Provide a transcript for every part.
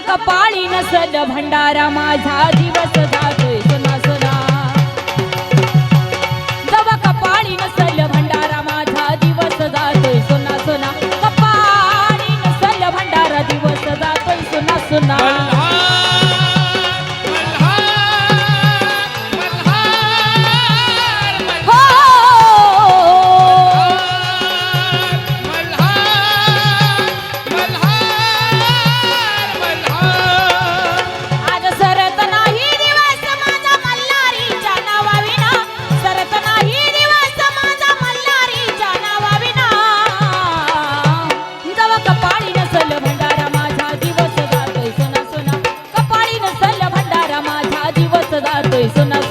कपाळी नसल? भंडारा माझा दिवस जातो.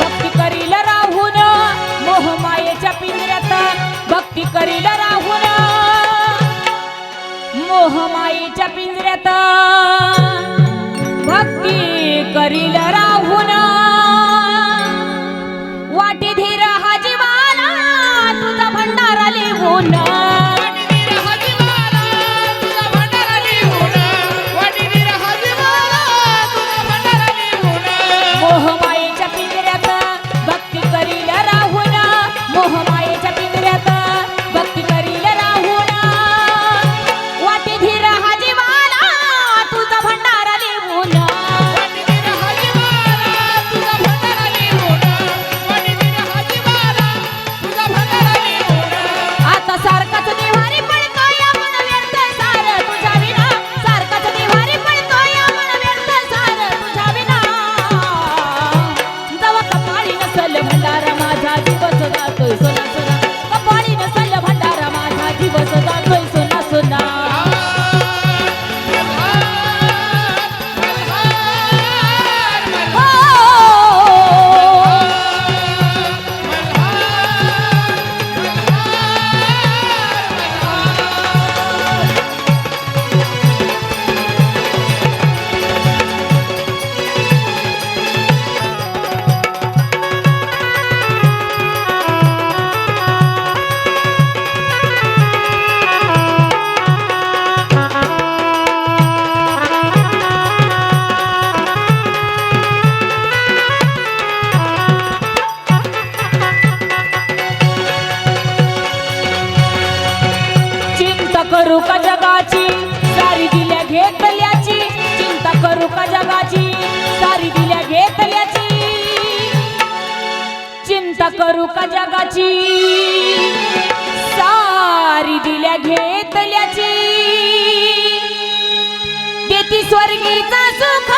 भक्ती करील राहून मोहमायेच्या पिंजऱ्यात भक्ती करील राहून. मोहमायेच्या पिंजऱ्यात भक्ती करील जगाची सारी दिल्या घेतल्याची. चिंता करू का जगाची? सारी दिल्या घेतल्याची. देती स्वर्गीचा सुख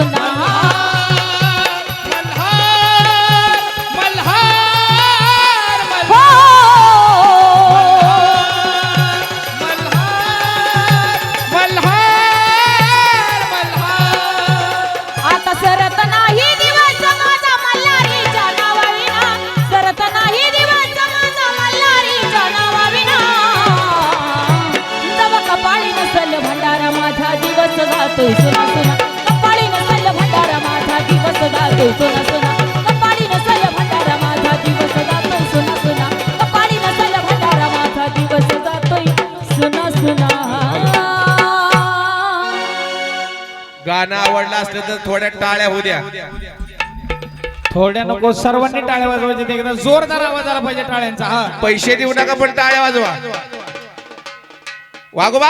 Bolsonaro. गाणं आवडलं असलं तर थोड्या टाळ्या होऊ द्या. थोड्या नको सर्वांनी टाळ्या वाजवायचे एकदा जोरदार आवाज आला पाहिजे टाळ्यांचा. हा. पैसे देऊ नका पण टाळ्या वाजवा. वागोबा